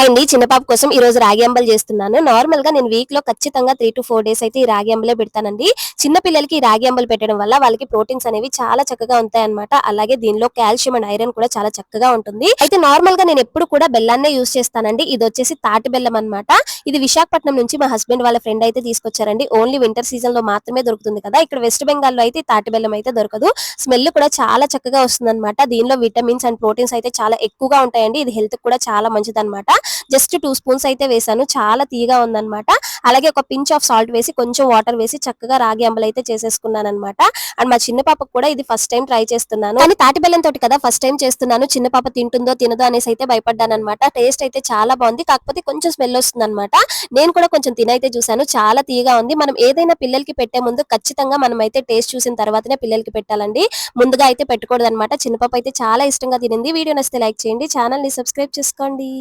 Hi అండి చిన్న పాప కోసం ఈ రోజు రాగి అంబలు చేస్తున్నాను. నార్మల్గా నేను వీక్లో ఖచ్చితంగా త్రీ టు ఫోర్ డేస్ అయితే ఈ రాగి అంబలే పెడతానండి. చిన్న పిల్లలకి ఈ రాగి అంబలు పెట్టడం వల్ల వాళ్ళకి ప్రోటీన్స్ అనేవి చాలా చక్కగా ఉంటాయి అనమాట అలాగే దీనిలో కాల్షియం అండ్ ఐరన్ కూడా చాలా చక్కగా ఉంటుంది. అయితే నార్మల్గా నేను ఎప్పుడు కూడా బెల్లాన్నే యూస్ చేస్తానండి. ఇది వచ్చేసి తాటి బెల్లం అనమాట ఇది విశాఖపట్నం నుంచి మా హస్బెండ్ వాళ్ళ ఫ్రెండ్ అయితే తీసుకొచ్చారండి. ఓన్లీ వింటర్ సీజన్లో మాత్రమే దొరుకుతుంది కదా. ఇక్కడ వెస్ట్ బెంగాల్లో అయితే తాటి బెల్లం అయితే దొరకదు. స్మెల్ కూడా చాలా చక్కగా వస్తుంది అనమాట దీనిలో విటమిన్స్ అండ్ ప్రోటీన్స్ అయితే చాలా ఎక్కువగా ఉంటాయండి. ఇది హెల్త్ కూడా చాలా మంచిది అనమాట జస్ట్ టూ స్పూన్స్ అయితే వేసాను చాలా తీగా ఉందన్నమాట. అలాగే ఒక పించ్ ఆఫ్ సాల్ట్ వేసి కొంచెం వాటర్ వేసి చక్కగా రాగి అంబలు అయితే చేసేసుకున్నాను అనమాట అండ్ మా చిన్న పాపకు కూడా ఇది ఫస్ట్ టైం ట్రై చేస్తున్నాను. కానీ తాటి బెల్లం తోటి కదా ఫస్ట్ టైం చేస్తున్నాను. చిన్న పాప తింటుందో తినదో అనేసి అయితే భయపడ్డాను అనమాట టేస్ట్ అయితే చాలా బాగుంది. కాకపోతే కొంచెం స్మెల్ వస్తుంది అనమాట నేను కూడా కొంచెం తినైతే చూసాను చాలా తీగా ఉంది. మనం ఏదైనా పిల్లలకి పెట్టే ముందు ఖచ్చితంగా మనం అయితే టేస్ట్ చూసిన తర్వాతనే పిల్లలకి పెట్టాలండి. ముందుగా అయితే పెట్టకూడదు అనమాట చిన్న పాప అయితే చాలా ఇష్టంగా తినింది. వీడియో నచ్చితే లైక్ చేయండి. ఛానల్ని సబ్స్క్రైబ్ చేసుకోండి.